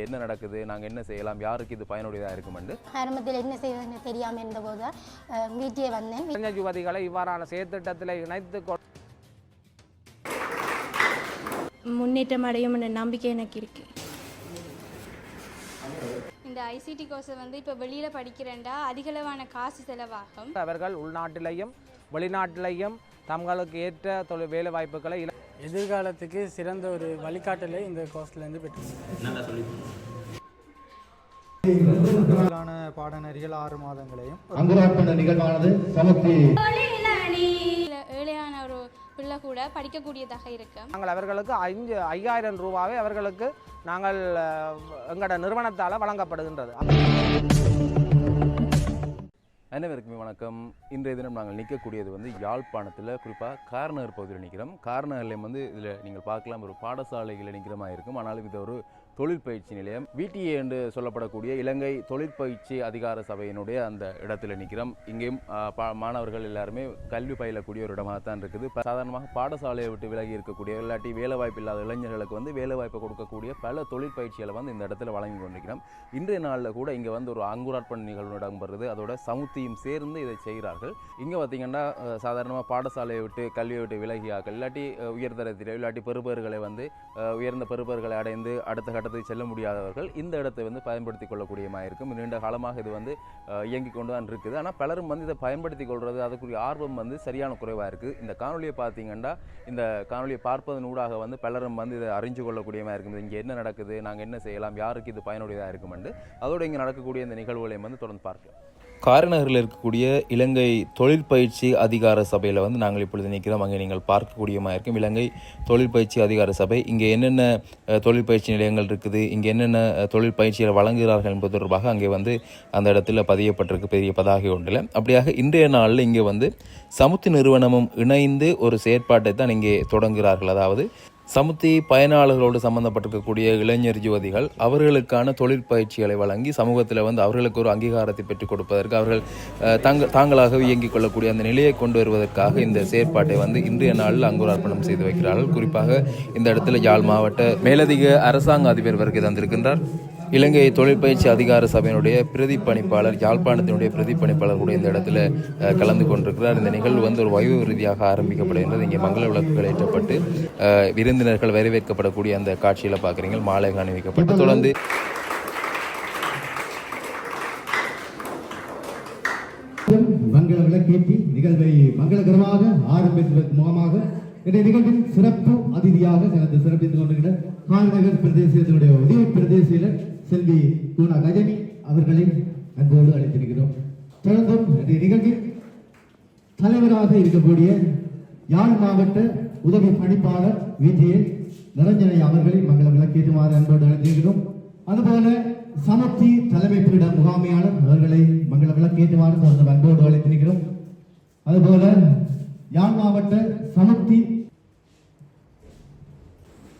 என்ன நடக்குது நாங்கள் என்ன செய்யலாம் யாருக்கு இது பயனுடையதாக இருக்குமெண்டு ஆரம்பத்தில் என்ன செய்வதுன்னு தெரியாமல் இருந்தபோது வீட்டிலே வந்தேன். இளைஞ யுவதிகளை இவ்வாறான செயற்திட்டத்தில் இணைத்து முன்னேற்றம் அடையும் என்ற நம்பிக்கை எனக்கு இருக்குது இந்த ஐசிடி கோர்ஸை வந்து இப்போ வெளியில் படிக்கிறேன்டா அதிகளவான காசு செலவாகும். அவர்கள் உள்நாட்டிலையும் வெளிநாட்டிலையும் தங்களுக்கு ஏற்ற தொழில் வேலை வாய்ப்புகளை இல- எதிர்காலத்துக்கு சிறந்த ஒரு வழிகாட்டலை இந்த கோர்ஸ்லேருந்து பெற்று ான பாடநெறிகள் ஆறு மாதங்களையும் அங்குரார்ப்பண நிகழ்வானது சமத்தி. ஏழையான ஒரு பிள்ளை கூட படிக்கக்கூடியதாக இருக்கு. நாங்கள் அவர்களுக்கு அஞ்சு ஐயாயிரம் ரூபாவை அவர்களுக்கு நாங்கள் எங்களோட நிறுவனத்தால் வழங்கப்படுகின்றது. அனைவருக்குமே வணக்கம். இன்றைய தினம் நாங்கள் நிற்கக்கூடியது வந்து யாழ்ப்பாணத்தில் குறிப்பாக கார்நகர் பகுதியில் நிற்கிறோம் கார்நகர்லேயும் வந்து இதில் நீங்கள் பார்க்கலாம் ஒரு பாடசாலைகளில் நிற்கிற மாதிரி இருக்கும். ஆனாலும் இது ஒரு தொழிற்பயிற்சி நிலையம் விடிஏ என்று சொல்லப்படக்கூடிய இலங்கை தொழிற்பயிற்சி அதிகார சபையினுடைய அந்த இடத்துல நிற்கிறோம். இங்கேயும் பா- மாணவர்கள் எல்லாருமே கல்வி பயிலக்கூடிய ஒரு இடமாக தான் இருக்குது. சாதாரணமாக பாடசாலையை விட்டு விலகி இருக்கக்கூடிய இல்லாட்டி வேலைவாய்ப்பு இல்லாத இளைஞர்களுக்கு வந்து வேலைவாய்ப்பு கொடுக்கக்கூடிய பல தொழிற்பயிற்சிகளை வந்து இந்த இடத்துல வழங்கி கொண்டிருக்கிறோம். இன்றைய நாளில் கூட இங்கே வந்து ஒரு அங்குரார்ப்பண நிகழ்வு இடம்பெறுது. அதோட சமுத்தியும் சேர்ந்து இதை செய்கிறார்கள். இங்கே பார்த்தீங்கன்னா சாதாரணமாக பாடசாலையை விட்டு கல்வியை விட்டு விலகியாக்கள் இல்லாட்டி உயர்தரத்தில் இல்லாட்டி பெறுபேறுகளை வந்து உயர்ந்த பெறுபேறுகளை அடைந்து அடுத்த கட்டத்துக்கு செல்ல முடியாதவர்கள் இந்த இடத்தை வந்து பயன்படுத்தி கொள்ளக்கூடியமாக இருக்கும் நீண்ட காலமாக இது வந்து இயங்கி கொண்டு தான் இருக்குது. ஆனால் பலரும் வந்து இதை பயன்படுத்தி கொள்வது அதுக்குரிய ஆர்வம் வந்து சரியான குறைவாக இருக்குது இந்த காணொலியை பார்த்தீங்கன்னா இந்த காணொலியை பார்ப்பதன் ஊடாக வந்து பலரும் வந்து இதை அறிஞ்சு கொள்ளக்கூடியமாக இருக்குது இங்கே என்ன நடக்குது நாங்கள் என்ன செய்யலாம் யாருக்கு இது பயனுடையதாக இருக்குமெண்டு அதோடு இங்கே நடக்கக்கூடிய இந்த நிகழ்வுகளையும் வந்து தொடர்ந்து பார்க்கலாம். காரநகரில் இருக்கக்கூடிய இலங்கை தொழிற்பயிற்சி அதிகார சபையில் வந்து நாங்கள் இப்பொழுது நிற்கிறோம். அங்கே நீங்கள் பார்க்கக்கூடியமாக இருக்கும் இலங்கை தொழிற்பயிற்சி அதிகார சபை. இங்கே என்னென்ன தொழிற்பயிற்சி நிலையங்கள் இருக்குது இங்கே என்னென்ன அஹ், வழங்குகிறார்கள் என்பது தொடர்பாக அங்கே வந்து அந்த இடத்துல பதியப்பட்டிருக்கு பெரிய பதாகை ஒன்றில். அப்படியாக இன்றைய நாளில் இங்கே வந்து சமுத்தி நிறுவனமும் இணைந்து ஒரு செயற்பாட்டை தான் இங்கே தொடங்குகிறார்கள். அதாவது சமுத்தி பயனாளர்களோடு சம்பந்தப்பட்டிருக்கக்கூடிய இளைஞர் யுவதிகள் அவர்களுக்கான தொழிற்பயிற்சிகளை வழங்கி சமூகத்தில் வந்து அவர்களுக்கு ஒரு அங்கீகாரத்தை பெற்றுக் கொடுப்பதற்கு அவர்கள் தங்க தாங்களாக இயங்கிக் கொள்ளக்கூடிய அந்த நிலையை கொண்டு வருவதற்காக இந்த செயற்பாட்டை வந்து இன்றைய நாளில் அங்குரார்ப்பணம் செய்து வைக்கிறார்கள். குறிப்பாக இந்த இடத்துல யாழ் மாவட்ட மேலதிக அரசாங்க அதிபர் வருகை தந்திருக்கின்றார். இலங்கை தொழிற்பயிற்சி அதிகார சபையினுடைய பிரதி பணிப்பாளர் யாழ்ப்பாணத்தினுடைய பிரதி பணிப்பாளர் கூட இந்த இடத்துல கலந்து கொண்டிருக்கிறார். இந்த நிகழ்வு வந்து ஒரு வைபவ ரீதியாக ஆரம்பிக்கப்படுகின்றது. இங்கே மங்கள விளக்குகள் ஏற்றப்பட்டு விருந்தினர்கள் வரவேற்கப்படக்கூடிய அந்த காட்சியில் பார்க்குறீங்க. மாலை அணிவிக்கப்பட்டு தொடர்ந்து மங்கள விளக்கேற்றி நிகழ்வை மங்களகரமாக ஆரம்பிப்பதற்கு முகமாக இந்த நிகழ்வின் சிறப்பு அதிதியாக சிறப்பித்துக் கொண்டிருக்கிற கால்நகர் பிரதேசத்தினுடைய உதவி பிரதேசியர் செல்வி குணா கஜமி அவர்களை அன்போடு அழைத்திருக்கிறோம். தொடர்ந்தும் இன்றைய நிகழ்வில் தலைவராக இருக்கக்கூடிய யாழ் மாவட்ட உதவி பணிப்பாளர் விஜயன் நிரஞ்சனை அவர்களை மங்கள விளக்கேற்றுமாறு அன்போடு அழைத்திருக்கிறோம். அதுபோல சமத்தி தலைமை பீட முகாமையாளர் அவர்களை மங்கள விளக்கேற்றுமாறு தொடர்ந்து அன்போடு அழைத்திருக்கிறோம். அதுபோல யாழ் மாவட்ட சமத்தி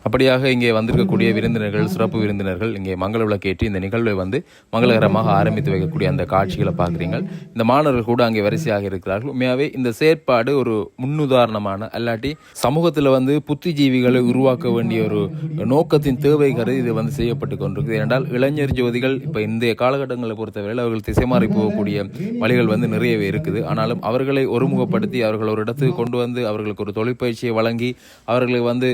அப்படியாக இங்கே வந்திருக்கக்கூடிய விருந்தினர்கள் சிறப்பு விருந்தினர்கள் இங்கே மங்கள விளக்கேற்றி இந்த நிகழ்வை வந்து மங்களகரமாக ஆரம்பித்து வைக்கக்கூடிய அந்த காட்சிகளை பார்க்குறீங்க இந்த மாணவர்கள் கூட அங்கே வரிசையாக இருக்கிறார்கள். உண்மையாகவே இந்த செயற்பாடு ஒரு முன்னுதாரணமான அல்லாட்டி சமூகத்தில் வந்து புத்திஜீவிகளை உருவாக்க வேண்டிய ஒரு நோக்கத்தின் தேவை கருதி இது வந்து செய்யப்பட்டு கொண்டிருக்குது ஏனென்றால் இளைஞர் ஜோதிகள் இப்போ இந்திய காலகட்டங்களை பொறுத்தவரையில் அவர்கள் திசை மாறி போகக்கூடிய வழிகள் வந்து நிறையவே இருக்குது. ஆனாலும் அவர்களை ஒருமுகப்படுத்தி அவர்கள் ஒரு இடத்துக்கு கொண்டு வந்து அவர்களுக்கு ஒரு தொழிற்பயிற்சியை வழங்கி அவர்களுக்கு வந்து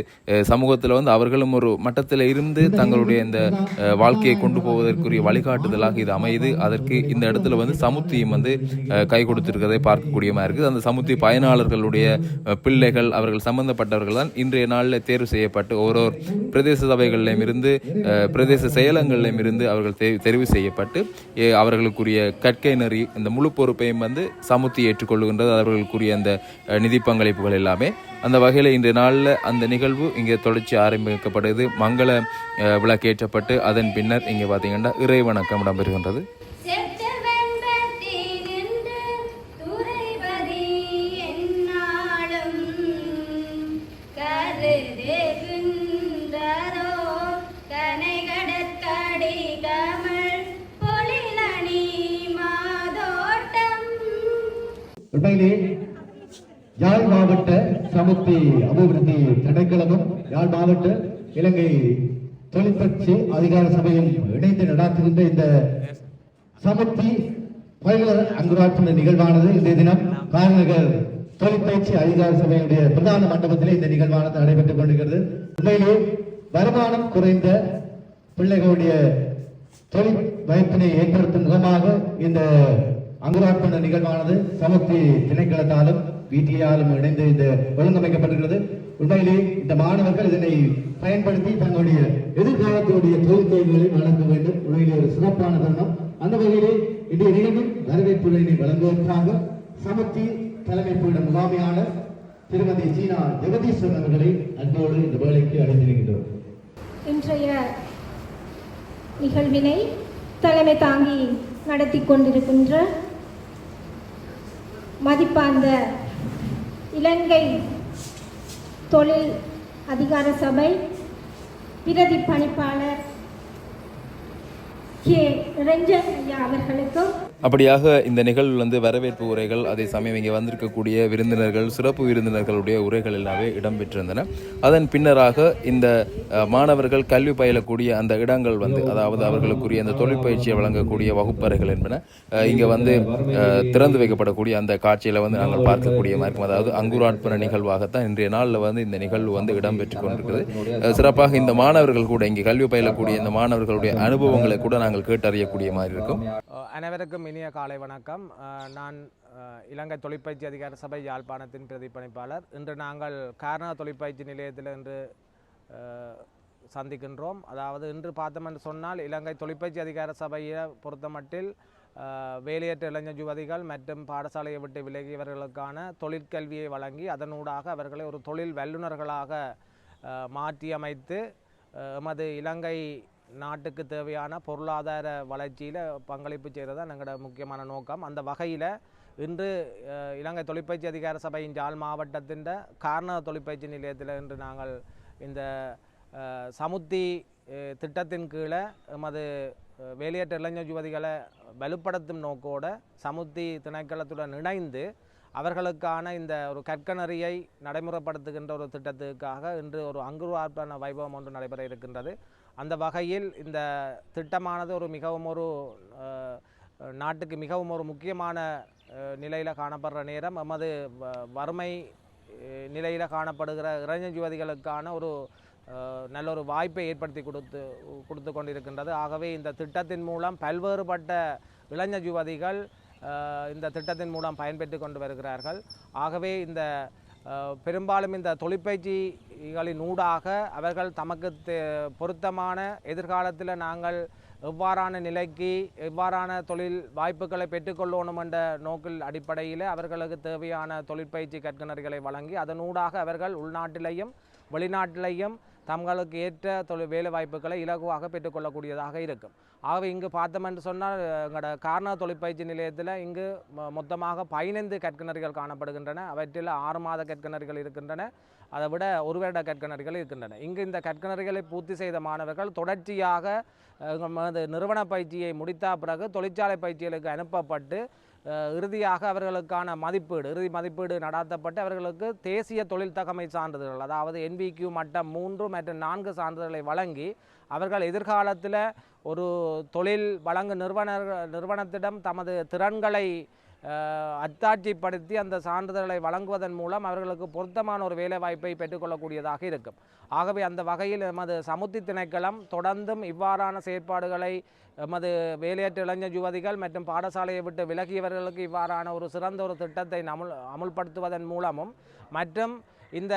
சமூகத்தில் வந்து அவர்களும் ஒரு மட்டத்தில் இருந்து தங்களுடைய இந்த வாழ்க்கையை கொண்டு போவதற்குரிய வழிகாட்டுதலாக இது அமையுது. அதற்கு இந்த இடத்துல வந்து சமுத்தியம் வந்து கை கொடுத்திருக்கிறதை பார்க்கக்கூடியமா இருக்குது. அந்த சமுத்தி பயனாளர்களுடைய பிள்ளைகள் அவர்கள் சம்பந்தப்பட்டவர்கள் தான் இன்றைய நாளில் தேர்வு செய்யப்பட்டு ஒரு பிரதேச சபைகளிலும் இருந்து அஹ், பிரதேச செயலங்களிலும் இருந்து அவர்கள் தெரிவு செய்யப்பட்டு அவர்களுக்குரிய கற்கை நெறி இந்த முழு பொறுப்பையும் வந்து சமுத்தி ஏற்றுக்கொள்கின்றது அவர்களுக்குரிய அந்த நிதி பங்களிப்புகள் எல்லாமே அந்த வகையில் இன்றைய நாளில் அந்த நிகழ்வு இங்கே தொடர்ச்சி ஆரம்பிக்கப்படுது. மங்கள விளக்கேற்றப்பட்டு அதன் பின்னர் இங்கே பார்த்தீங்கன்னா இறைவணக்கம் இடம்பெறுகின்றது. உண்மையிலே யாழ் மாவட்ட சமுத்தி அபிவிருத்தி திணைக்களமும் யாழ் மாவட்ட இலங்கை தொழிற்பயிற்சி அதிகார சபையும் இணைந்து நடாத்துகின்ற இந்த சமுத்தி பயிலர் நிகழ்வானது இன்றைய தினம் காரநகர் தொழிற்பயிற்சி அதிகார சபையுடைய பிரதான மண்டபத்திலே இந்த நிகழ்வானது நடைபெற்றுக் கொண்டிருக்கிறது. உண்மையிலே வருமானம் குறைந்த பிள்ளைகளுடைய தொழில் வயப்பினை ஏற்படுத்தும் முகமாக இந்த அங்குரார்ப்பண நிகழ்வானது சமத்தி திணைக்களத்தாலும் பிடிஆலும் இணைந்து இந்த ஒழுங்கமைக்கப்பட்டிருக்கிறது. உண்மையிலே இந்த மாணவர்கள் இதனை பயன்படுத்தி தங்களுடைய எதிர்காலத்தினுடைய தொழில் தேவைகளை வழங்க வேண்டும். உண்மையிலே ஒரு சிறப்பான தருணம். அந்த வகையிலே இன்றைய நிகழ்வில் வரவேற்புரையினை வழங்குவதற்காக சமத்தி தலைமை பீட முகாமையாளர் திருமதி சீனா ஜெகதீஸ்வரன் அவர்களை அன்போடு இந்த வேலைக்கு அழைத்திருக்கின்றோம். இன்றைய நிகழ்வினை தலைமை தாங்கி நடத்தி கொண்டிருக்கின்ற மதிப்பார்ந்த இலங்கை தொழில் அதிகார சபை பிரதி பணிப்பாளர் கே. ரஞ்சன் ஐயா அவர்களுக்கும் அப்படியாக இந்த நிகழ்வில் வந்து வரவேற்பு உரைகள் அதே சமயம் இங்கே வந்திருக்கக்கூடிய விருந்தினர்கள் சிறப்பு விருந்தினர்களுடைய உரைகள் எல்லாமே இடம்பெற்றிருந்தன. அதன் பின்னராக இந்த மாணவர்கள் கல்வி பயிலக்கூடிய அந்த இடங்கள் வந்து அதாவது அவர்களுக்குரிய அந்த தொழிற்பயிற்சியை வழங்கக்கூடிய வகுப்பறைகள் என்பன இங்கே வந்து திறந்து வைக்கப்படக்கூடிய அந்த காட்சியில் வந்து நாங்கள் பார்க்கக்கூடிய மாதிரி இருக்கும் அதாவது அங்குராட்பன நிகழ்வாகத்தான் இன்றைய நாளில் வந்து இந்த நிகழ்வு வந்து இடம்பெற்று கொண்டிருக்கிறது சிறப்பாக இந்த மாணவர்கள் கூட இங்கே கல்வி பயிலக்கூடிய இந்த மாணவர்களுடைய அனுபவங்களை கூட நாங்கள் கேட்டறியக்கூடிய மாதிரி இருக்கும். அனைவருக்கும் இனிய காலை வணக்கம். நான் இலங்கை தொழிற்பயிற்சி அதிகார சபை யாழ்ப்பாணத்தின் பிரதிப்பணிப்பாளர் இன்று நாங்கள் காரண தொழிற்பயிற்சி நிலையத்தில் இன்று சந்திக்கின்றோம். அதாவது இன்று பார்த்தோம் என்று சொன்னால் இலங்கை தொழிற்பயிற்சி அதிகார சபையை பொறுத்தமட்டில் வேலையற்ற இளைஞர் யுவதிகள் மற்றும் பாடசாலையை விட்டு விலகியவர்களுக்கான தொழிற்கல்வியை வழங்கி அதனூடாக அவர்களை ஒரு தொழில் வல்லுநர்களாக மாற்றியமைத்து எமது இலங்கை நாட்டுக்கு தேவையான பொருளாதார வளர்ச்சியில் பங்களிப்பு செய்கிறது தான் எங்களோட முக்கியமான நோக்கம். அந்த வகையில் இன்று இலங்கை தொழிற்பயிற்சி அதிகார சபையின் ஜாழ் மாவட்டத்தின் காரண தொழிற்பயிற்சி நிலையத்தில் இன்று நாங்கள் இந்த சமுத்தி திட்டத்தின் கீழே எமது அஹ், வேலையற்ற இளைஞர் யுவதிகளை வலுப்படுத்தும் நோக்கோட சமுத்தி திணைக்களத்துடன் இணைந்து அவர்களுக்கான இந்த ஒரு கற்கனறியை நடைமுறைப்படுத்துகின்ற ஒரு திட்டத்துக்காக இன்று ஒரு அங்குருவார்ப்பான வைபவம் ஒன்று நடைபெற இருக்கின்றது. அந்த வகையில் இந்த திட்டமானது ஒரு மிகவும் ஒரு நாட்டுக்கு மிகவும் ஒரு முக்கியமான நிலையில் காணப்படுற நேரம். எமது வ- வறுமை நிலையில் காணப்படுகிற இளைஞர் யுவதிகளுக்கான ஒரு நல்ல ஒரு வாய்ப்பை ஏற்படுத்தி கொடுத்து கொடுத்து கொண்டிருக்கின்றது. ஆகவே இந்த திட்டத்தின் மூலம் பல்வேறுபட்ட இளைஞர் யுவதிகள் இந்த திட்டத்தின் மூலம் பயன்பெற்று கொண்டு வருகிறார்கள். ஆகவே இந்த பெரும்பாலும் இந்த தொழிற்பயிற்சிகளின் ஊடாக அவர்கள் தமக்கு தே- பொருத்தமான எதிர்காலத்தில் நாங்கள் எவ்வாறான நிலைக்கு எவ்வாறான தொழில் வாய்ப்புகளை பெற்றுக்கொள்ளணும் என்ற நோக்கில் அடிப்படையில் அவர்களுக்கு தேவையான தொழிற்பயிற்சி கற்கனர்களை வழங்கி அதனூடாக அவர்கள் உள்நாட்டிலையும் வெளிநாட்டிலையும் தங்களுக்கு ஏற்ற தொழில் வேலை வாய்ப்புகளை இலகுவாக பெற்றுக்கொள்ளக்கூடியதாக இருக்கும். ஆகவே இங்கு பார்த்தமென்று சொன்னால் எங்களோட காரண தொழிற்பயிற்சி நிலையத்தில் இங்கு மொ- மொத்தமாக பதினைந்து கற்கிணறுகள் காணப்படுகின்றன. அவற்றில் ஆறு மாத கற்கிணறுகள் இருக்கின்றன. அதை விட ஒரு வருட கற்கிணறுகள் இருக்கின்றன. இங்கு இந்த கற்கிணறுகளை பூர்த்தி செய்த மாணவர்கள் தொடர்ச்சியாக நிறுவன பயிற்சியை முடித்த பிறகு தொழிற்சாலை பயிற்சிகளுக்கு அனுப்பப்பட்டு இறுதியாக அவர்களுக்கான மதிப்பீடு இறுதி மதிப்பீடு நடாத்தப்பட்டு அவர்களுக்கு தேசிய தொழில் தகமை சான்றிதழ்கள் அதாவது என்பிக்யூ மட்டம் மூன்று மற்றும் நான்கு சான்றிதழ்களை வழங்கி அவர்கள் எதிர்காலத்தில் ஒரு தொழில் வழங்கு நிறுவனர் நிறுவனத்திடம் தமது திறன்களை அத்தாட்சிப்படுத்தி அந்த சான்றிதழ்களை வழங்குவதன் மூலம் அவர்களுக்கு பொருத்தமான ஒரு வேலைவாய்ப்பை பெற்றுக்கொள்ளக்கூடியதாக இருக்கும். ஆகவே அந்த வகையில் எமது சமுத்தி திணைக்களம் தொடர்ந்தும் இவ்வாறான செயற்பாடுகளை எமது வேலையற்ற இளைஞர் யுவதிகள் மற்றும் பாடசாலையை விட்டு விலகியவர்களுக்கு இவ்வாறான ஒரு சிறந்த ஒரு திட்டத்தை அமுல் அமுல்படுத்துவதன் மூலமும் மற்றும் இந்த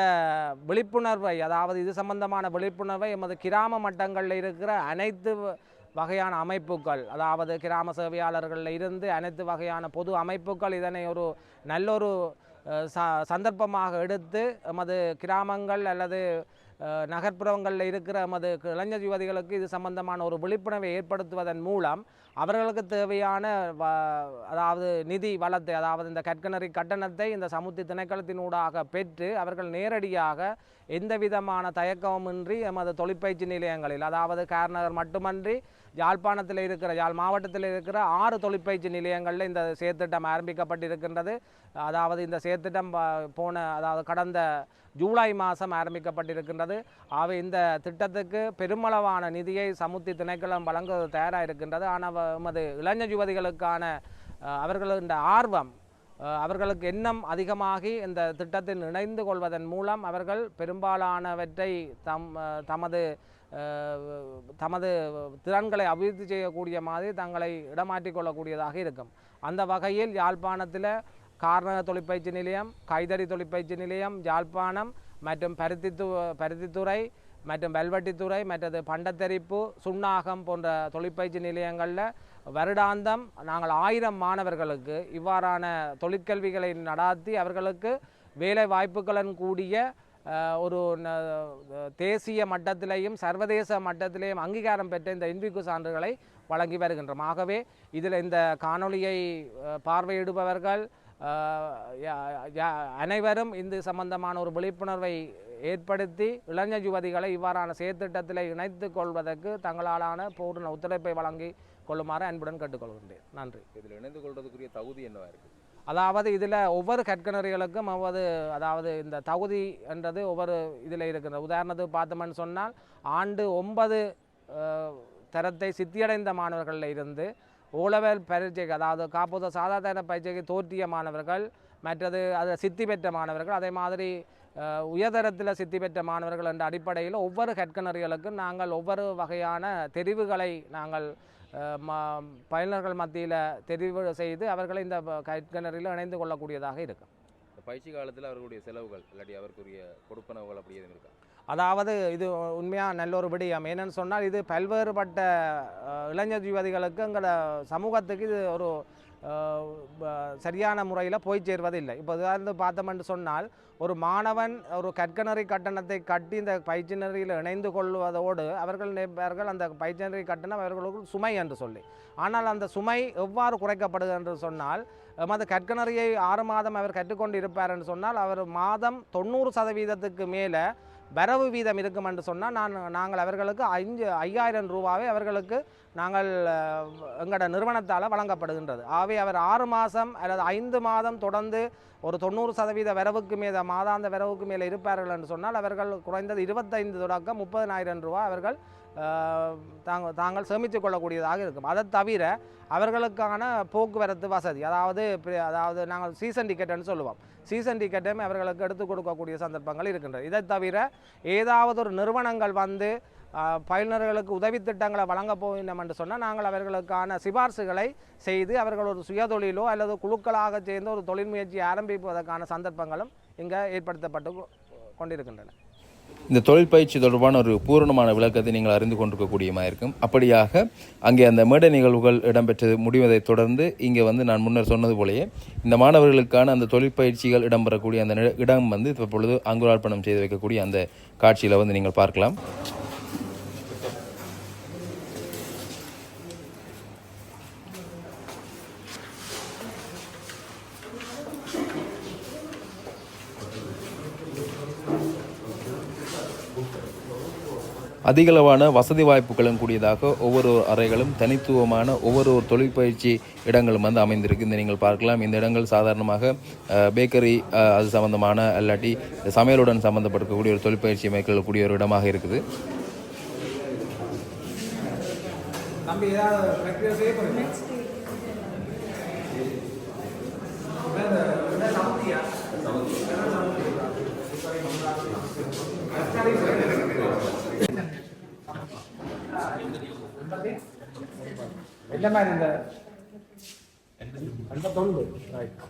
விழிப்புணர்வை அதாவது இது சம்பந்தமான விழிப்புணர்வை எமது கிராம மட்டங்களில் இருக்கிற அனைத்து வ- வகையான அமைப்புகள் அதாவது கிராம சேவையாளர்களில் இருந்து அனைத்து வகையான பொது அமைப்புகள் இதனை ஒரு நல்லொரு ச சந்தர்ப்பமாக எடுத்து எமது கிராமங்கள் அல்லது நகர்ப்புறங்களில் இருக்கிற எமது இளைஞர் யுவதிகளுக்கு இது சம்பந்தமான ஒரு விழிப்புணர்வை ஏற்படுத்துவதன் மூலம் அவர்களுக்கு தேவையான வ அதாவது நிதி வளத்தை அதாவது இந்த கற்கனரி கட்டணத்தை இந்த சமுத்தி திணைக்களத்தினூடாக பெற்று அவர்கள் நேரடியாக எந்த விதமான தயக்கமுமின்றி எமது தொழிற்பயிற்சி நிலையங்களில் அதாவது கார்நகர் மட்டுமன்றி யாழ்ப்பாணத்தில் இருக்கிற யாழ் மாவட்டத்தில் இருக்கிற ஆறு தொழிற்பயிற்சி நிலையங்களில் இந்த செயற்திட்டம் ஆரம்பிக்கப்பட்டிருக்கின்றது. அதாவது இந்த செயற்திட்டம் போன அதாவது கடந்த ஜூலை மாதம் ஆரம்பிக்கப்பட்டிருக்கின்றது. ஆகவே இந்த திட்டத்துக்கு பெருமளவான நிதியை சமுத்தி திணைக்களம் வழங்குவது தயாராக இருக்கின்றது. ஆனால் எமது இளைஞர் யுவதிகளுக்கான அவர்களின் ஆர்வம் அவர்களுக்கு எண்ணம் அதிகமாகி இந்த திட்டத்தில் இணைந்து கொள்வதன் மூலம் அவர்கள் பெரும்பாலானவற்றை தம் தமது தமது திறன்களை அபிவிருத்தி செய்யக்கூடிய மாதிரி தங்களை இடமாற்றிக்கொள்ளக்கூடியதாக இருக்கும். அந்த வகையில் யாழ்ப்பாணத்தில் கார்னக தொழிற்பயிற்சி நிலையம் கைதறி தொழிற்பயிற்சி நிலையம் யாழ்ப்பாணம் மற்றும் பருத்தித்து பருத்தித்துறை மற்றும் வெல்வெட்டித்துறை மற்றது பண்டத்தெரிப்பு சுண்ணாகம் போன்ற தொழிற்பயிற்சி நிலையங்களில் வருடாந்தம் நாங்கள் ஆயிரம் மாணவர்களுக்கு இவ்வாறான தொழிற்கல்விகளை நடாத்தி அவர்களுக்கு வேலை வாய்ப்புகளுடன் கூடிய ஒரு ந- தேசிய மட்டத்திலேயும் சர்வதேச மட்டத்திலேயும் அங்கீகாரம் பெற்ற இந்த இன்பிக்கு சான்றுகளை வழங்கி வருகின்றோம். ஆகவே இதில் இந்த காணொளியை பார்வையிடுபவர்கள் யா- அனைவரும் இது சம்பந்தமான ஒரு விழிப்புணர்வை ஏற்படுத்தி இளைஞர் யுவதிகளை இவ்வாறான செயற்திட்டத்தில் இணைத்து கொள்வதற்கு தங்களாலான பூர்ண ஒத்துழைப்பை வழங்கி கொள்ளுமாறு அன்புடன் கேட்டுக்கொள்கின்றேன். நன்றி. இதில் இணைந்து கொள்றதுக்குரிய தகுதி என்னவா இருக்குது அதாவது இதில் ஒவ்வொரு கற்கனறிகளுக்கும் ஒவ்வொரு அதாவது இந்த தகுதி என்றது ஒவ்வொரு இதில் இருக்கிறது உதாரணத்துக்கு பார்த்தோம்னு சொன்னால் ஆண்டு ஒன்பது தரத்தை சித்தியடைந்த மாணவர்களில் இருந்து ஓலவேல் பரீட்சைக்கு அதாவது காப்போத சாதாரண பரீட்சைக்கு தோற்றிய மாணவர்கள் மற்றது அதை சித்தி பெற்ற மாணவர்கள் அதே மாதிரி உயர்தரத்தில் சித்தி பெற்ற மாணவர்கள் என்ற அடிப்படையில் ஒவ்வொரு கற்கனறிகளுக்கும் நாங்கள் ஒவ்வொரு வகையான தெரிவுகளை நாங்கள் பயனர்கள் மத்தியில் தெரிவு செய்து அவர்களை இந்த கற்கனரில் இணைந்து கொள்ளக்கூடியதாக இருக்கும். பயிற்சி காலத்தில் அவர்களுடைய செலவுகள் இல்லாட்டி அவருக்குரிய கொடுப்பனவுகள் அப்படி எதுவும் இருக்கா? அதாவது இது உண்மையாக நல்ல ஒரு விடயம். என்னன்னு சொன்னால் இது பல்வேறுபட்ட இளைஞர் யுவதிகளுக்கு எங்களோட சமூகத்துக்கு இது ஒரு சரியான முறையில் போய் சேர்வதில்லை. இப்போ உதாரணத்துக்கு பார்த்தோம்னு சொன்னால் ஒரு மாணவன் ஒரு கற்கனரி கட்டணத்தை கட்டி இந்த பயிற்சினரியில் இணைந்து கொள்வதோடு அவர்கள் அவர்கள் அந்த பயிற்சினரி கட்டணம் அவர்களுக்கு சுமை என்று சொல்லி. ஆனால் அந்த சுமை எவ்வாறு குறைக்கப்படுது என்று சொன்னால் எமது கற்கனரியை ஆறு மாதம் அவர் கற்றுக்கொண்டு இருப்பார் என்று சொன்னால் அவர் மாதம் தொண்ணூறு சதவீதத்துக்கு மேலே வரவு வீதம் இருக்கும் என்று சொன்னால் நான் நாங்கள் அவர்களுக்கு அஞ்சு ஐயாயிரம் ரூபாவை அவர்களுக்கு நாங்கள் எங்களோட நிறுவனத்தால் வழங்கப்படுகின்றது. ஆகவே அவர் ஆறு மாதம் அல்லது ஐந்து மாதம் தொடர்ந்து ஒரு தொண்ணூறு சதவீத வரவுக்கு மேலே மாதாந்த வரவுக்கு மேலே இருப்பார்கள் என்று சொன்னால் அவர்கள் குறைந்தது இருபத்தைந்து தொடக்கம் முப்பதினாயிரம் ரூபாய் அவர்கள் தாங்க தாங்கள் சேமித்து கொள்ளக்கூடியதாக இருக்கும். அதை தவிர அவர்களுக்கான போக்குவரத்து வசதி அதாவது அதாவது நாங்கள் சீசன் டிக்கெட்னு சொல்லுவோம். சீசன் டிக்கெட்டும் அவர்களுக்கு எடுத்து கொடுக்கக்கூடிய சந்தர்ப்பங்கள் இருக்கின்றது இதை தவிர ஏதாவது ஒரு நிறுவனங்கள் வந்து ஆஹ், உதவி திட்டங்களை வழங்க போகின்றோம் என்று சொன்னால் நாங்கள் அவர்களுக்கான சிபார்சுகளை செய்து அவர்கள் ஒரு சுயதொழிலோ அல்லது குழுக்களாக சேர்ந்து ஒரு தொழில் முயற்சியை ஆரம்பிப்பதற்கான சந்தர்ப்பங்களும் இங்கே ஏற்படுத்தப்பட்டு கொ- கொண்டிருக்கின்றன. இந்த தொழில் பயிற்சி தொடர்பான ஒரு பூரணமான விளக்கத்தை நீங்கள் அறிந்து கொண்டிருக்கக்கூடியமாக இருக்கும். அப்படியாக அங்கே அந்த மேடை நிகழ்வுகள் இடம்பெற்றது முடிவதைத் தொடர்ந்து இங்கே வந்து நான் முன்னர் சொன்னது போலயே இந்த மாணவர்களுக்கான அந்த தொழிற்பயிற்சிகள் இடம்பெறக்கூடிய அந்த இடம் வந்து இப்பொழுது அங்குரார்ப்பணம் செய்து வைக்கக்கூடிய அந்த காட்சியில் வந்து நீங்கள் பார்க்கலாம். அதிகளவான வசதி வாய்ப்புகளும் கூடியதாக ஒவ்வொரு அறைகளும் தனித்துவமான ஒவ்வொரு ஒரு தொழிற்பயிற்சி இடங்களும் வந்து அமைந்திருக்கு. இந்த நீங்கள் பார்க்கலாம். இந்த இடங்கள் சாதாரணமாக பேக்கரி அது சம்பந்தமான அல்லாட்டி சமையலுடன் சம்பந்தப்பட்டிருக்கக்கூடிய ஒரு தொழிற்பயிற்சி மேற்கொள்ளக்கூடிய ஒரு இடமாக இருக்குது. நம்பி ஏதாவது பிரக்ரியா செய்ய போகிறீங்க என்ன மாதிரி இந்த அந்த தொழில் ரைட்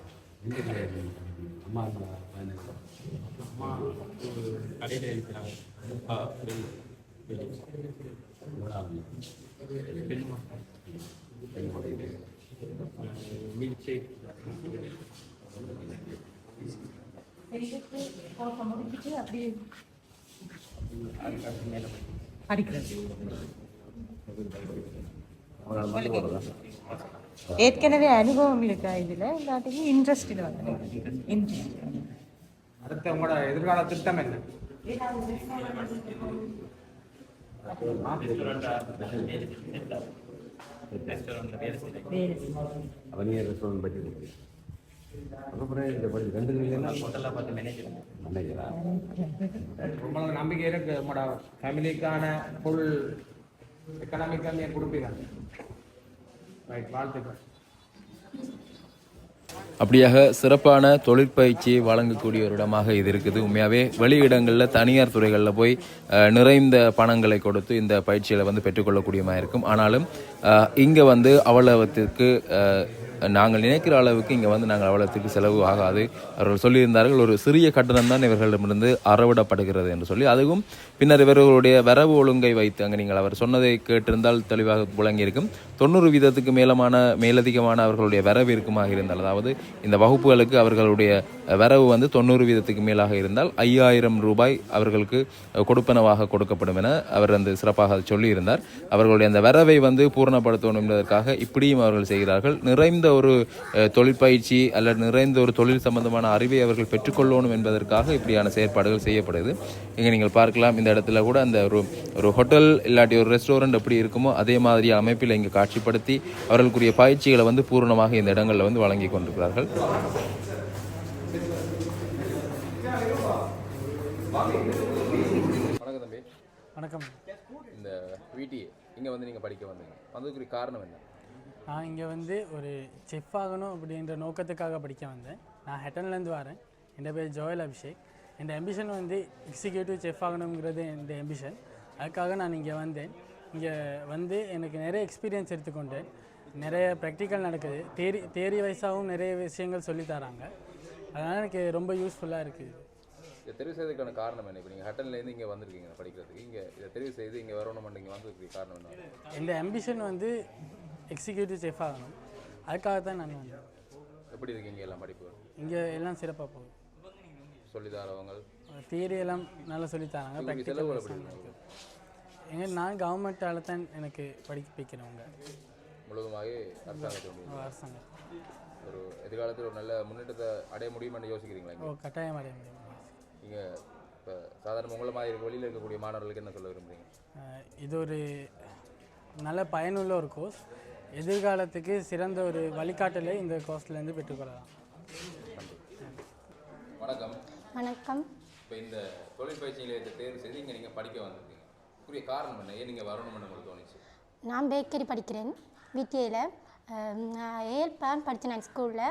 ஏற்கனவே அனுபவம் இருக்கா இதில்? இல்லாட்டி இன்ட்ரெஸ்டில் வந்து இன்ட்ரெஸ்ட் அடுத்த உங்களோட எதிர்கால திட்டம் என்ன? அவனிய ரெஸ்டாரண்ட் பற்றி அப்புறம் இந்த படி ரெண்டு ஹோட்டலில் பார்த்து மேனேஜர் மேனேஜரா உங்களுக்கு நம்பிக்கை இருக்கு. உங்களோட ஃபேமிலிக்கான ஃபுல் எக்கனாமிக்கல் என் கொடுப்பீங்க ரைட் வாழ்த்துக்கள். அப்படியாக சிறப்பான தொழிற்பயிற்சியை வழங்கக்கூடிய ஒரு இடமாக இது இருக்குது. உண்மையாகவே வெளியிடங்களில் தனியார் துறைகளில் போய் நிறைந்த பணங்களை கொடுத்து இந்த பயிற்சிகளை வந்து பெற்றுக்கொள்ளக்கூடியமாக இருக்கும். ஆனாலும் இங்கே வந்து அவ்வளவுக்கு நாங்கள் நினைக்கிற அளவுக்கு இங்கே வந்து நாங்கள் அவ்வளோத்துக்கு செலவு ஆகாது. அவர்கள் சொல்லியிருந்தார்கள் ஒரு சிறிய கட்டணம் தான் இவர்களிடமிருந்து அறவிடப்படுகிறது என்று சொல்லி. அதுவும் பின்னர் இவர்களுடைய வரவு ஒழுங்கை வைத்து அங்கே நீங்கள் அவர் சொன்னதை கேட்டிருந்தால் தெளிவாக விளங்கியிருக்கும். தொண்ணூறு வீதத்துக்கு மேலமான மேலதிகமான அவர்களுடைய வரவு இருக்குமாக இருந்தால் அதாவது இந்த வகுப்புகளுக்கு அவர்களுடைய வரவு வந்து தொண்ணூறு வீதத்துக்கு மேலாக இருந்தால் ஐயாயிரம் ரூபாய் அவர்களுக்கு கொடுப்பனவாக கொடுக்கப்படும் என அவர் அந்த சிறப்பாக சொல்லியிருந்தார். அவர்களுடைய அந்த வரவை வந்து பூரணப்படுத்தணும் என்பதற்காக இப்படியும் அவர்கள் செய்கிறார்கள். நிறைந்த ஒரு தொழிற்பயிற்சி அல்லது நிறைந்த ஒரு தொழில் சம்பந்தமான அறிவை அவர்கள் பெற்றுக்கொள்ளணும் என்பதற்காக இப்படியான செயற்பாடுகள் செய்யப்படுது. இங்கே நீங்கள் பார்க்கலாம் இந்த இடத்துல கூட அந்த ஒரு ஒரு ஹோட்டல் இல்லாட்டி ஒரு ரெஸ்டாரண்ட் எப்படி இருக்குமோ அதே மாதிரி அமைப்பில் இங்கே காட்சிப்படுத்தி அவர்களுக்குரிய பயிற்சிகளை வந்து பூரணமாக இந்த இடங்களில் வந்து வழங்கி கொண்டிருக்கிறார்கள். வணக்கம் தம்பி. வணக்கம். இந்த விடி இங்கே வந்து நீங்கள் படிக்க வந்தீங்க. வந்ததுக்குரிய காரணம் என்ன? நான் இங்கே வந்து ஒரு செஃப் ஆகணும் அப்படின்ற நோக்கத்துக்காக படிக்க வந்தேன். நான் ஹெட்டன்லேருந்து வரேன். என் பேர் ஜோயல் அபிஷேக். என் அம்பிஷன் வந்து எக்ஸிக்யூட்டிவ் செஃப் ஆகணுங்கிறது என் அம்பிஷன் அதுக்காக நான் இங்கே வந்தேன். இங்கே வந்து எனக்கு நிறைய எக்ஸ்பீரியன்ஸ் எடுத்துக்கொண்டேன். நிறைய ப்ராக்டிக்கல் நடக்குது. தேரி தேரி வைஸாகவும் நிறைய விஷயங்கள் சொல்லித் தராங்க. அதனால் எனக்கு ரொம்ப யூஸ்ஃபுல்லாக இருக்குது. இதை தெரிவு செய்ததுக்கான காரணம் என்ன? இப்போ நீங்கள் ஹட்டன்லேருந்து இங்கே வந்திருக்கீங்க படிக்கிறதுக்கு. இங்கே இதை தெரிவு செய்து இங்கே வரணும் இங்கே வந்ததுக்கு காரணம் என்ன? என் அம்பிஷன் வந்து எக்ஸிக்யூட்டிவ் செஃப் ஆகணும். அதுக்காக தான் நான் எப்படி இருக்கீங்க எல்லாம் படிப்பு? இங்கே எல்லாம் சிறப்பாக போகுது. சொல்லித்தரவங்க தியரி எல்லாம் நல்லா சொல்லித் தராங்க உங்களுக்கு ப்ராக்டிக்கல்? எங்க நான் கவர்மெண்ட்டால் தான் எனக்கு படிக்க வைக்கிறவங்க முழுவதுமாக அரசாங்கத்தை அரசாங்கம். ஒரு எதிர்காலத்தில் ஒரு நல்ல முன்னேற்றத்தை அடைய முடியும்னு யோசிக்கிறீங்களா ஓ கட்டாயம் அடைய முடியும். நீங்கள் இப்போ சாதாரண உங்களை மாதிரி இருக்க வெளியில் இருக்கக்கூடிய மாணவர்களுக்கு என்ன சொல்ல விரும்புறீங்க? அஹ் இது ஒரு நல்ல பயனுள்ள ஒரு கோர்ஸ் எதிர்காலத்துக்கு சிறந்த ஒரு வழிகாட்டலை இந்த கோர்ஸ்லேருந்து பெற்றுக்கொள்ளலாம். வணக்கம். வணக்கம். இப்போ இந்த தொழிற்பயிற்சி நிலையத்தை தேர்வு செய்து இங்கே நீங்கள் படிக்க வந்திருக்கீங்க. இதுக்குரிய காரணம் என்ன? ஏன் நீங்கள் வரணும்னு உங்களுக்கு தோணுச்சு? நான் பேக்கரி படிக்கிறேன். விடிஏல ஏழு பேன் படித்தேன் நான் ஸ்கூலில்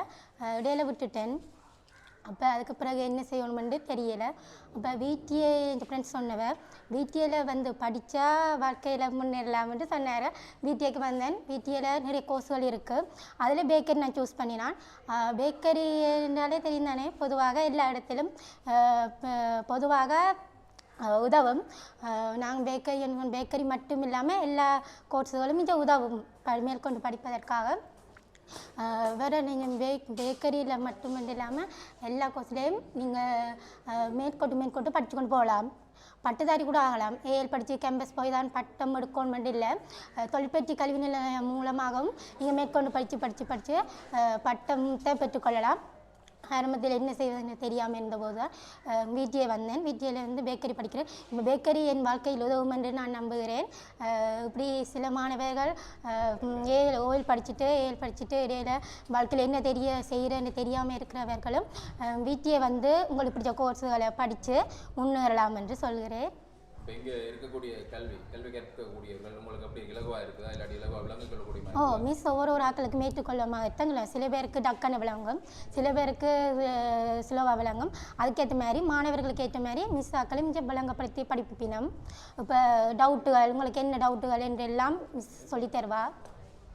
இடையில விட்டுட்டேன். அப்போ அதுக்கு பிறகு என்ன செய்யணுமென்று தெரியலை. அப்போ வீட்டியே எங்கள் ஃப்ரெண்ட்ஸ் சொன்னவ வீட்டியில் வந்து படித்தா வாழ்க்கையில் முன்னேறலாம்னு சொன்னார். வீட்டியக்கு வந்தேன். வீட்டியில் நிறைய கோர்ஸ்கள் இருக்குது அதில் பேக்கரி நான் சூஸ் பண்ணினான். பேக்கரினாலே தெரியும் தானே. பொதுவாக எல்லா இடத்திலும் பொதுவாக உதவும். நாங்கள் பேக்கரி பேக்கரி மட்டும் இல்லாமல் எல்லா கோர்ஸுகளும் இங்கே உதவும். மேற்கொண்டு படிப்பதற்காக. வேறு நீங்கள் பே பேக்கரியில் மட்டும் இல்லாமல் எல்லா கோர்ஸ்லேயும் நீங்கள் மேற்கொண்டு மேற்கொண்டு படித்து கொண்டு போகலாம். பட்டதாரி கூட ஆகலாம். ஏஎல் படித்து கேம்பஸ் போய் தான் பட்டம் எடுக்கணும் இல்லை தொழிற்பயிற்சி கல்வி நிலையம் மூலமாகவும் நீங்கள் மேற்கொண்டு படித்து படித்து படித்து பட்டத்தை பெற்றுக்கொள்ளலாம். ஆரம்பத்தில் என்ன செய்வதுன்னு தெரியாமல் இருந்தபோது தான் வீட்டிலே வந்தேன். வீட்டில் வந்து பேக்கரி படிக்கிறேன். இப்போ பேக்கரி என் வாழ்க்கையில் உதவும் என்று நான் நம்புகிறேன். இப்படி சில மாணவர்கள் ஏழு ஓயில் படிச்சுட்டு ஏழு படிச்சுட்டு இடையில வாழ்க்கையில் என்ன தெரிய செய்கிறேன்னு தெரியாமல் இருக்கிறவர்களும் வீட்டிலே வந்து உங்களுக்கு பிடிச்ச கோர்ஸுகளை படித்து முன்னேறலாம் என்று சொல்கிறேன். இப்போ இங்கே இருக்கக்கூடிய கல்வி கல்வி கற்கக்கூடியவர்கள் உங்களுக்கு அப்படி இலகுவாக இருக்குதா? இல்லாட்டி இலகுவாக விளங்கிக் கொள்ளக்கூடிய ஓ மிஸ் ஒவ்வொரு ஒரு ஆக்களுக்கு மேற்றுக்கொள்ளமாக எத்தங்கள சில பேருக்கு டக்குன்னு விளங்கும். சில பேருக்கு ஸ்லோவாக விளங்கும். அதுக்கேற்ற மாதிரி மாணவர்களுக்கு ஏற்ற மாதிரி மிஸ் ஆக்களும் இங்கே விளங்கப்படுத்தி படிப்பினம் இப்போ டவுட்டுகள் உங்களுக்கு என்ன டவுட்டுகள் என்றெல்லாம் மிஸ் சொல்லித் தருவா?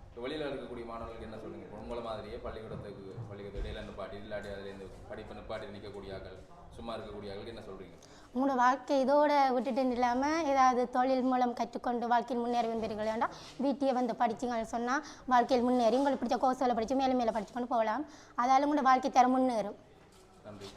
இப்போ வெளியில் இருக்கக்கூடிய மாணவர்களுக்கு என்ன சொல்லுங்க? உங்களை மாதிரியே பள்ளிக்கூடத்துக்கு பள்ளிக்கூடத்து இடையில நிப்பாட்டி இல்லாட்டி அதுலேருந்து படிப்பு நிப்பாட்டி நிற்கக்கூடிய ஆக்கள் சும்மா இருக்கக்கூடிய ஆக்களுக்கு என்ன சொல்கிறீங்க உங்களோட வாழ்க்கை இதோட விட்டுட்டு இல்லாமல் ஏதாவது தொழில் மூலம் கற்றுக்கொண்டு வாழ்க்கையில் முன்னேற விரும்புகிறீர்கள் வேண்டாம் வீட்டிலே வந்து படிச்சிங்கன்னு சொன்னால் வாழ்க்கையில் முன்னேறி உங்களுக்கு பிடிச்ச கோர்ஸ்களை படித்து மேலே மேலே படித்து கொண்டு போகலாம். அதால் உங்களோட வாழ்க்கை தர முன்னேறும். நன்றி.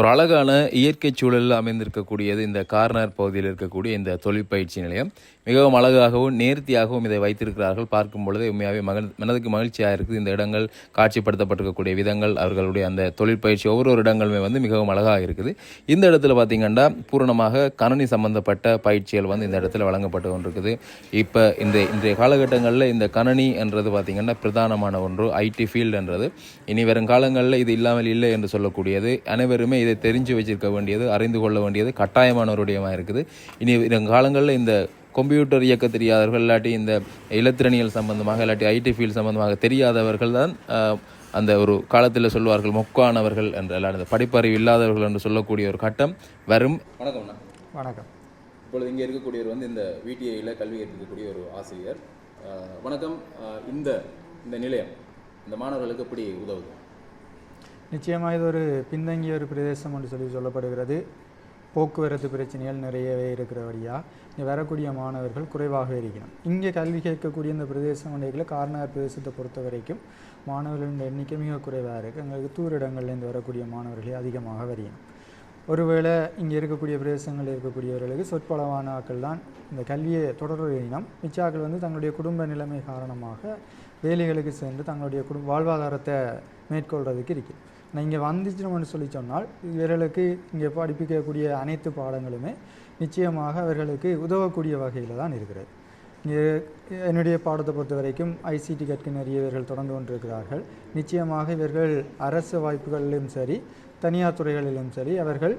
ஒரு அழகான இயற்கை சூழலில் அமைந்திருக்கக்கூடியது இந்த கார்னர் பகுதியில் இருக்கக்கூடிய இந்த தொழிற்பயிற்சி நிலையம். மிகவும் அழகாகவும் நேர்த்தியாகவும் இதை வைத்திருக்கிறார்கள். பார்க்கும் பொழுது உண்மையாகவே மகிழ் மனதுக்கு மகிழ்ச்சியாக இருக்குது. இந்த இடங்கள் காட்சிப்படுத்தப்பட்டிருக்கக்கூடிய விதங்கள் அவர்களுடைய அந்த தொழிற்பயிற்சி ஒவ்வொரு ஒரு இடங்களுமே வந்து மிகவும் அழகாக இருக்குது. இந்த இடத்துல பார்த்தீங்கன்னா பூரணமாக கணனி சம்பந்தப்பட்ட பயிற்சிகள் வந்து இந்த இடத்துல வழங்கப்பட்டு கொண்டிருக்குது. இப்போ இந்த இன்றைய காலகட்டங்களில் இந்த கணனி என்றது பார்த்திங்கன்னா பிரதானமான ஒன்று. ஐடி ஃபீல்டுன்றது இனி வரும் காலங்களில் இது இல்லாமல் இல்லை என்று சொல்லக்கூடியது. அனைவருமே இதை தெரிஞ்சு வச்சிருக்க வேண்டியது அறிந்து கொள்ள வேண்டியது கட்டாயமான ஒரு விடயமாக இருக்குது. இனி காலங்களில் இந்த கம்ப்யூட்டர் இயக்க தெரியாதவர்கள் இல்லாட்டி இந்த இலத்திரனியல் சம்பந்தமாக இல்லாட்டி ஐடி ஃபீல்டு சம்பந்தமாக தெரியாதவர்கள் தான் அந்த ஒரு காலத்தில் சொல்வார்கள் மொக்கானவர்கள் என்று இந்த படிப்பறிவு இல்லாதவர்கள் என்று சொல்லக்கூடிய ஒரு கட்டம் வரும். வணக்கம் வணக்கம். இப்பொழுது இங்கே இருக்கக்கூடியவர் வந்து இந்த விடிஐயில் கல்வி கற்பிக்கக்கூடிய ஒரு ஆசிரியர். வணக்கம். இந்த இந்த நிலையம் இந்த மாணவர்களுக்கு எப்படி உதவுது? நிச்சயமாக இது ஒரு பின்தங்கிய ஒரு பிரதேசம் என்று சொல்லி சொல்லப்படுகிறது. போக்குவரத்து பிரச்சனைகள் நிறையவே இருக்கிறபடியாக இங்கே வரக்கூடிய மாணவர்கள் குறைவாக இருக்கணும் இங்கே கல்வி கேட்கக்கூடிய இந்த பிரதேசம் வண்டிகளில் கார்னார் பிரதேசத்தை பொறுத்த வரைக்கும் மாணவர்களின் எண்ணிக்கை மிக குறைவாக இருக்குது எங்களுக்கு தூர இடங்கள்லேருந்து வரக்கூடிய மாணவர்களே அதிகமாக வரையணும் ஒருவேளை இங்கே இருக்கக்கூடிய பிரதேசங்களில் இருக்கக்கூடியவர்களுக்கு சொற்பளவான ஆக்கள் தான் இந்த கல்வியை தொடர்பினம் மிச்சாக்கள் வந்து தங்களுடைய குடும்ப நிலைமை காரணமாக வேலைகளுக்கு சென்று தங்களுடைய குடும்ப வாழ்வாதாரத்தை மேற்கொள்கிறதுக்கு இருக்குது நான் இங்கே வந்துச்சுன்னு சொல்லி சொன்னால் இவர்களுக்கு இங்கே படிப்பிக்கக்கூடிய அனைத்து பாடங்களுமே நிச்சயமாக அவர்களுக்கு உதவக்கூடிய வகையில் தான் இருக்கிறது. இங்கே என்னுடைய பாடத்தை பொறுத்த வரைக்கும் ஐசிடி கற்க நிறையவர்கள் தொடர்ந்து கொண்டிருக்கிறார்கள். நிச்சயமாக இவர்கள் அரசு வாய்ப்புகளிலும் சரி தனியார் துறைகளிலும் சரி அவர்கள்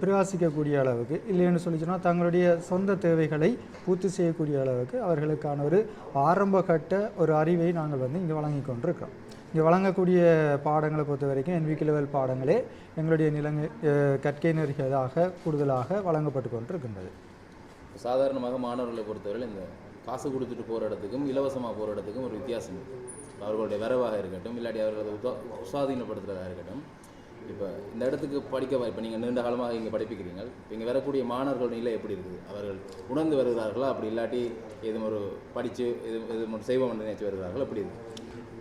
பிரகாசிக்கக்கூடிய அளவுக்கு இல்லைன்னு சொல்லி சொன்னால் தங்களுடைய சொந்த தேவைகளை பூர்த்தி செய்யக்கூடிய அளவுக்கு அவர்களுக்கான ஒரு ஆரம்ப கட்ட ஒரு அறிவை நாங்கள் வந்து இங்கே வழங்கி கொண்டிருக்கிறோம். இங்கே வழங்கக்கூடிய பாடங்களை பொறுத்த வரைக்கும் என்விக்கு லெவல் பாடங்களே எங்களுடைய நிலங்க கற்கை நெறிகளாக கூடுதலாக வழங்கப்பட்டு கொண்டிருக்கின்றது. சாதாரணமாக மாணவர்களை பொறுத்தவரையில் இந்த காசு கொடுத்துட்டு போகிற இடத்துக்கும் இலவசமாக போகிற இடத்துக்கும் ஒரு வித்தியாசம். அவர்களுடைய வரவாக இருக்கட்டும் இல்லாட்டி அவர்களை உத உசாதீனப்படுத்துறதாக இருக்கட்டும். இப்போ இந்த இடத்துக்கு படிக்க வா- இப்போ நீங்கள் நீண்ட காலமாக இங்கே படிப்பிக்கிறீங்க இப்போ இங்கே வரக்கூடிய மாணவர்கள் நிலை எப்படி இருக்குது? அவர்கள் உணர்ந்து வருகிறார்களா? அப்படி இல்லாட்டி எதுவும் ஒரு படித்து எது எதுவும் ஒரு செய்வோம் என்று நினைச்சு வருகிறார்கள்? அப்படி இருக்குது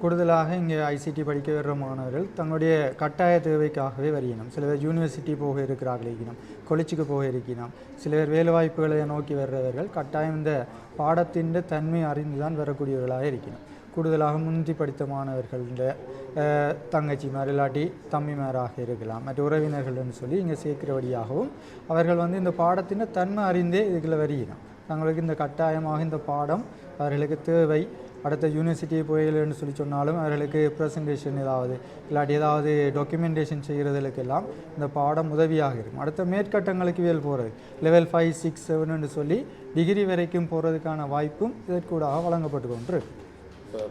கூடுதலாக இங்கே ஐசிடி படிக்க வர்ற மாணவர்கள் தங்களுடைய கட்டாய தேவைக்காகவே வருகினோம் சில பேர் யூனிவர்சிட்டி போக இருக்கிறார்கள் இருக்கணும் கொலிச்சுக்கு போக இருக்கணும் சில பேர் வேலைவாய்ப்புகளை நோக்கி வர்றவர்கள் கட்டாயம் இந்த பாடத்தின் தன்மை அறிந்து தான் வரக்கூடியவர்களாக இருக்கணும் கூடுதலாக முந்தி படித்த மாணவர்கள தங்கச்சி தங்கச்சிமார் இல்லாட்டி தம்பிமாராக இருக்கலாம் மற்ற உறவினர்கள்னு சொல்லி இங்கே சேர்க்கிறபடியாகவும் அவர்கள் வந்து இந்த பாடத்தின் தன்மை அறிந்தே இதுக்குள்ள வருகிறோம் தங்களுக்கு இந்த கட்டாயமாக இந்த பாடம் அவர்களுக்கு தேவை. அடுத்த யூனிவர்சிட்டி போயிலன்னு சொல்லி சொன்னாலும் அவர்களுக்கு ப்ரெசன்டேஷன் ஏதாவது இல்லாட்டி ஏதாவது டாக்குமெண்டேஷன் செய்கிறதுக்கெல்லாம் இந்த பாடம் உதவியாக இருக்கும். அடுத்த மேற்கட்டங்களுக்கு வேல் போகிறது லெவல் ஃபைவ் சிக்ஸ் செவன்னு சொல்லி டிகிரி வரைக்கும் போகிறதுக்கான வாய்ப்பும் இதற்கூடாக வழங்கப்பட்டு கொண்டு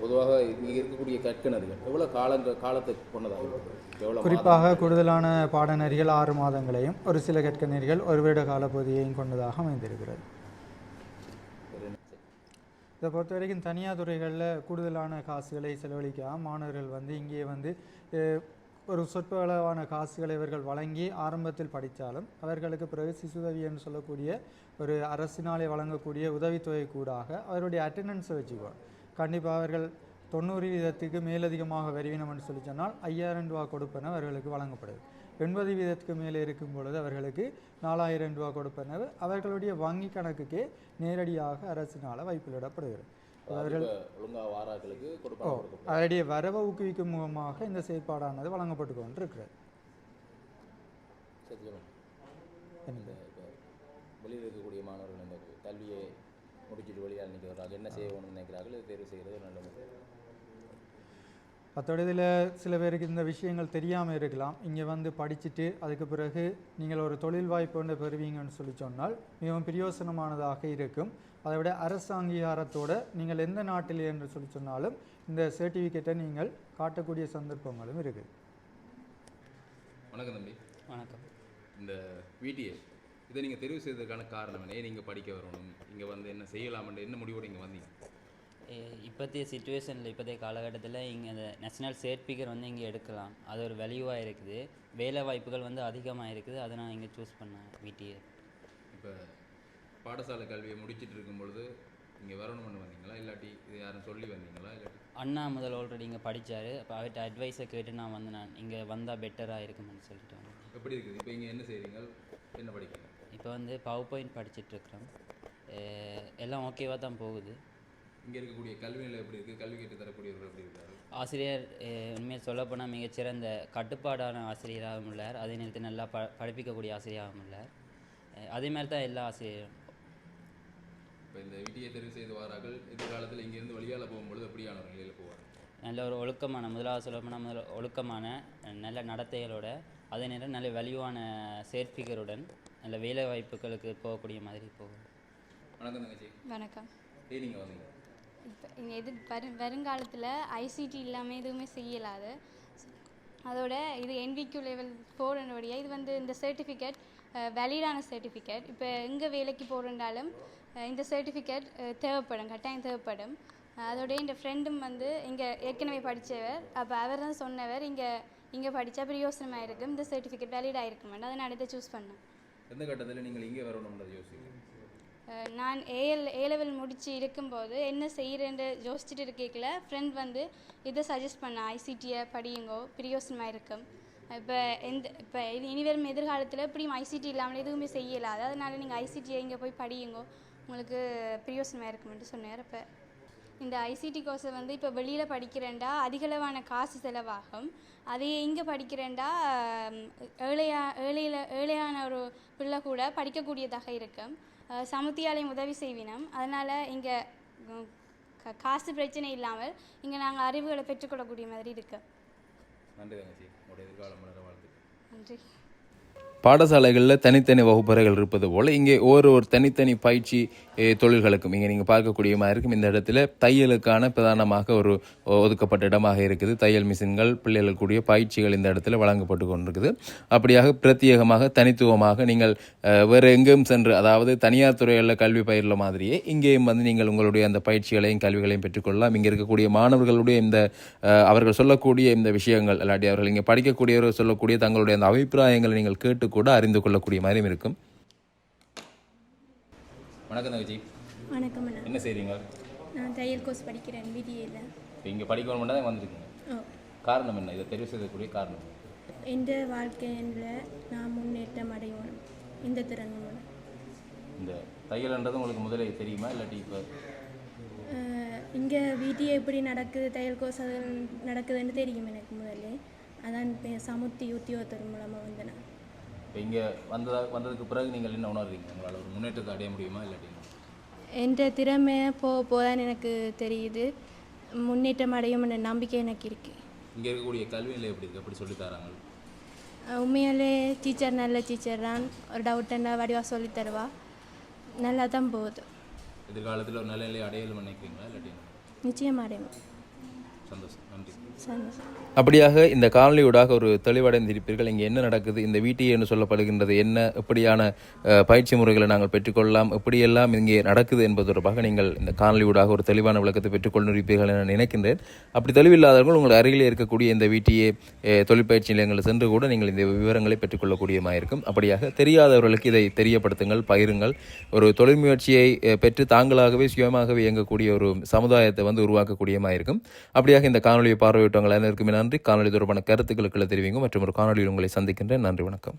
பொதுவாக இங்கே இருக்கக்கூடிய கற்கிணறுகள் எவ்வளோ காலங்க காலத்தை கொண்டதாக குறிப்பாக கூடுதலான பாடநெறிகள் ஆறு மாதங்களையும் ஒரு சில கற்கநெறிகள் ஒரு வருட காலப்பகுதியையும் கொண்டதாக அமைந்திருக்கிறது. இதை பொறுத்த வரைக்கும் தனியார் துறைகளில் கூடுதலான காசுகளை செலவழிக்காம மாணவர்கள் வந்து இங்கே வந்து ஒரு சொற்ப அளவான காசுகளை இவர்கள் வழங்கி ஆரம்பத்தில் படித்தாலும் அவர்களுக்கு பிறகு சிசுதவி என்று சொல்லக்கூடிய ஒரு அரசினாலே வழங்கக்கூடிய உதவித்தொகை கூடாக அவருடைய அட்டெண்டன்ஸை வச்சுக்கோ கண்டிப்பாக அவர்கள் தொண்ணூறு வீதத்துக்கு மேலதிகமாக வருவினம் என்று சொல்லி சொன்னால் ஐயாயிரம் ரூபா கொடுப்பன அவர்களுக்கு வழங்கப்படுது. எண்பது வீதத்துக்கு மேலே இருக்கும் பொழுது அவர்களுக்கு நாலாயிரம் ரூபா கொடுப்பன அவர்களுடைய வங்கி கணக்குக்கே நேரடியாக அரசினால் வைப்பிலிடப்படுகிறது அவர்கள். அவருடைய வரவை ஊக்குவிக்கும் முகமாக இந்த செயற்பாடானது வழங்கப்பட்டு கொண்டிருக்கிறது. வெளியில் இருக்கக்கூடிய மாணவர்கள் இந்த கல்வியை முடிச்சுட்டு வெளியால் நிற்கிறார்கள் என்ன செய்யணும்னு நினைக்கிறார்கள் இதை தேர்வு செய்கிறது ஒரு நல்ல முறை மற்றபடி இதில் சில பேருக்கு இந்த விஷயங்கள் தெரியாமல் இருக்கலாம். இங்கே வந்து படிச்சுட்டு அதுக்கு பிறகு நீங்கள் ஒரு தொழில் வாய்ப்பு ஒன்று பெறுவீங்கன்னு சொல்லி சொன்னால் மிகவும் பிரயோசனமானதாக இருக்கும். அதை விட அரசு அங்கீகாரத்தோட நீங்கள் எந்த நாட்டில் என்று சொல்லி சொன்னாலும் இந்த சர்டிஃபிகேட்டை நீங்கள் காட்டக்கூடிய சந்தர்ப்பங்களும் இருக்குது. வணக்கம் தம்பி. வணக்கம். இந்த விடிஏ இதை நீங்கள் தெரிவு செய்ததுக்கான காரணம் என்ன? நீங்கள் படிக்க வரணும்? இங்கே வந்து என்ன செய்யலாம்னு என்ன முடிவோடு இங்கே வந்தீங்க? இ- இப்போதைய சுச்சுவேஷனில் இப்போதைய காலகட்டத்தில் இங்கே இந்த நேஷனல் சர்டிஃபிகேட் வந்து இங்கே எடுக்கலாம். அது ஒரு வேல்யூவாக இருக்குது. வேலை வாய்ப்புகள் வந்து அதிகமாக இருக்குது. அதை நான் இங்கே சூஸ் பண்ணேன் விடிஏ இப்போ பாடசாலை கல்வியை முடிச்சிட்டு இருக்கும் பொழுது இங்கே வரணும்னு வந்தீங்களா? இல்லாட்டி இது யாரும் சொல்லி வந்தீங்களா? இல்லாட்டி அண்ணா முதல் ஆல்ரெடி இங்கே படித்தார் அப்போ அவர்கிட்ட அட்வைஸை கேட்டு நான் வந்து நான் இங்கே வந்தால் பெட்டராக இருக்கும்னு சொல்லிட்டு வந்தேன். எப்படி இருக்குது? இப்போ இங்கே என்ன செய்கிறீங்க என்ன படிக்கிறீங்க? இப்போ வந்து பவர் பாயிண்ட் படிச்சிட்ருக்குறோம் எல்லாம் ஓகேவாக தான் போகுது. இங்கே இருக்கக்கூடிய கல்வி நிலை எப்படி இருக்குது கல்வி கேட்டு தரக்கூடியவர்கள் எப்படி இருக்காரு? ஆசிரியர் அஹ், உண்மையில் சொல்லப்போனால் மிகச்சிறந்த கட்டுப்பாடான ஆசிரியராகவும் உள்ளார். அதே நேரத்தில் நல்லா ப படிப்பிக்கக்கூடிய ஆசிரியராகவும் உள்ளார். அதே மாதிரி தான் எல்லா ஆசிரியரும். இப்போ இந்த விட்டியை தெரிவு செய்து வாரார்கள். எதிர்காலத்தில் இங்கேருந்து வழியால் போகும்பொழுது எப்படியான நிலையில் போவார் நல்ல ஒரு ஒழுக்கமான முதலாவது சொல்லப்போனால் முதல்ல ஒழுக்கமான நல்ல நடத்தைகளோட அதே நேரம் நல்ல வலிவான சேர்ப்பிகருடன் நல்ல வேலை வாய்ப்புகளுக்கு போகக்கூடிய மாதிரி போகும். வணக்கம் தங்கச்சி. வணக்கம். நீங்கள் வந்தீங்க? இப்போ எது வரு வருங்காலத்தில் ஐசிடி இல்லாமல் எதுவுமே செய்யலாது. அதோட இது என்விக்யூ லெவல் போகிறனுடைய இது வந்து இந்த சர்டிஃபிகேட் வேலிடான சர்டிஃபிகேட் இப்போ எங்கே வேலைக்கு போகிறனாலும் இந்த சர்டிஃபிகேட் தேவைப்படும் கட்டாயம் தேவைப்படும். அஹ் அதோட என் ஃப்ரெண்டும் வந்து இங்கே ஏற்கனவே படித்தவர் அப்போ அவர் தான் சொன்னவர் இங்கே இங்கே படித்தா பிரயோசனமாக இருக்கும் இந்த சர்டிஃபிகேட் வேலிட் அதை அதனால எடுத்து சூஸ் பண்ணேன். எந்த கட்டத்தில் நீங்கள் இங்கே வரணும்ன்றது யோசிக்கிறீங்க? நான் ஏஎல் ஏ லெவல் முடித்து இருக்கும்போது என்ன செய்கிறேன்னு யோசிச்சுட்டு இருக்கேக்கில் ஃப்ரெண்ட் வந்து இதை சஜஸ்ட் பண்ண ஐசிடியை படியுங்கோ பிரியோசனமாக இருக்கும். இப்போ எந்த இப்போ இது இனிவரும் எதிர்காலத்தில் இப்படியும் ஐசிடி இல்லாமல் எதுவுமே செய்யலாது. அதனால் நீங்கள் ஐசிடியை இங்கே போய் படியுங்கோ உங்களுக்கு பிரியோசனமாக இருக்கும்னு சொன்னார். இப்போ இந்த ஐசிடி கோர்ஸை வந்து இப்போ வெளியில் படிக்கிறேன்டா அதிகளவான காசு செலவாகும். அதையே இங்கே படிக்கிறேன்டா ஏழையா ஏழையில் ஏழையான ஒரு பிள்ளை கூட படிக்கக்கூடியதாக இருக்கும். சமுத்தியாலயம் உதவி செய்வினம். அதனால் இங்கே காசு பிரச்சனை இல்லாமல் இங்கே நாங்கள் அறிவுகளை பெற்றுக்கொள்ளக்கூடிய மாதிரி இருக்கு. நன்றி தங்கச்சி. உங்களுடைய எதிர்காலம் மலர வாழ்த்துக்கள். நன்றி. பாடசாலைகளில் தனித்தனி வகுப்பறைகள் இருப்பது போல் இங்கே ஒரு ஒரு தனித்தனி பயிற்சி தொழில்களுக்கும் இங்கே நீங்கள் பார்க்கக்கூடிய மாதிரி இருக்கும். இந்த இடத்துல தையலுக்கான பிரதானமாக ஒரு ஒதுக்கப்பட்ட இடமாக இருக்குது. தையல் மிஷின்கள் பிள்ளைகளுக்குரிய பயிற்சிகள் இந்த இடத்துல வழங்கப்பட்டு கொண்டிருக்குது. அப்படியாக பிரத்யேகமாக தனித்துவமாக நீங்கள் வேறு எங்கேயும் சென்று அதாவது தனியார் துறைகளில் கல்வி பயிரில் மாதிரியே இங்கேயும் வந்து நீங்கள் உங்களுடைய அந்த பயிற்சிகளையும் கல்விகளையும் பெற்றுக்கொள்ளலாம். இங்கே இருக்கக்கூடிய மாணவர்களுடைய இந்த அவர்கள் சொல்லக்கூடிய இந்த விஷயங்கள் இல்லாட்டி அவர்கள் இங்கே படிக்கக்கூடியவர்கள் சொல்லக்கூடிய தங்களுடைய அந்த அபிப்பிராயங்களை நீங்கள் கேட்டு கூட அறிந்து கொள்ளக்கூடிய மாதிரியும் இருக்கும். வணக்கம் தங்கச்சி. வணக்கம் என்ன செய்றீங்க? நான் தையல் கோர்ஸ் படிக்கிறேன் பிடிஏல இங்கே படிக்கணும் தான் வந்திருக்கீங்க? காரணம் என்ன? இதை தெரிவு செய்யக்கூடிய காரணம். எந்த வாழ்க்கையில் நான் முன்னேற்றம் அடையணும்? இந்த திறன் மூலம் இந்த தையல்ன்றது உங்களுக்கு முதலே தெரியுமா? இல்லாட்டி இப்போ இங்கே வீட்டில் எப்படி நடக்குது தையல் கோர்ஸ் நடக்குதுன்னு தெரியும் எனக்கு முதல்ல அதான் இப்போ சமுத்தி உத்தியோகத்தர் மூலமாக வந்து நான். இப்போ இங்கே வந்ததா வந்ததுக்கு பிறகு நீங்கள் என்ன உணர்றீங்க? உங்களால் ஒரு முன்னேற்றத்தை அடைய முடியுமா இல்லாட்டி என்ற திறமை போக போதான் எனக்கு தெரியுது. முன்னேற்றம் அடையும்னு நம்பிக்கை எனக்கு இருக்குது இங்கே இருக்கக்கூடிய கல்வி நிலை எப்படி இருக்கு? எப்படி சொல்லி தராங்க? உண்மையாலே டீச்சர் நல்ல டீச்சர் தான். ஒரு டவுட்டுன்னா வடிவாக சொல்லி தருவா. நல்லா தான் போகுது. எதிர்காலத்தில் ஒரு நல்ல நிலையை அடையலும் நினைக்கிறீங்களா இல்லாட்டி என்ன? நிச்சயம் அடையும் சந்தோஷம். நன்றி. சந்தோஷம். அப்படியாக இந்த காணொலியூடாக ஒரு தெளிவடைந்திருப்பீர்கள். இங்கே என்ன நடக்குது இந்த வீட்டி என்று சொல்லப்படுகின்றது என்ன எப்படியான பயிற்சி முறைகளை நாங்கள் பெற்றுக்கொள்ளலாம் எப்படியெல்லாம் இங்கே நடக்குது என்பது தொடர்பாக நீங்கள் இந்த காணொலியூடாக ஒரு தெளிவான விளக்கத்தை பெற்றுக்கொண்டிருப்பீர்கள் என நினைக்கின்றேன். அப்படி தெளிவில்லாதவர்கள் உங்கள் அருகிலே இருக்கக்கூடிய இந்த வீட்டியே தொழிற்பயிற்சி நிலையங்களில் சென்று கூட நீங்கள் இந்த விவரங்களை பெற்றுக்கொள்ளக்கூடியமாக இருக்கும். அப்படியாக தெரியாதவர்களுக்கு இதை தெரியப்படுத்துங்கள் பகிருங்கள். ஒரு தொழில் முயற்சியை பெற்று தாங்களாகவே சுயமாகவே இயங்கக்கூடிய ஒரு சமுதாயத்தை வந்து உருவாக்கக்கூடியமாக இருக்கும். அப்படியாக இந்த காணொலியை பார்வையிட்டவங்கள் அனைவருக்குமே நன்றி. காணொலி தொடர்பான கருத்துக்களுக்கு தெரிவிங்க. மற்றும் ஒரு காணொலியில் உங்களை சந்திக்கின்றேன். நன்றி வணக்கம்.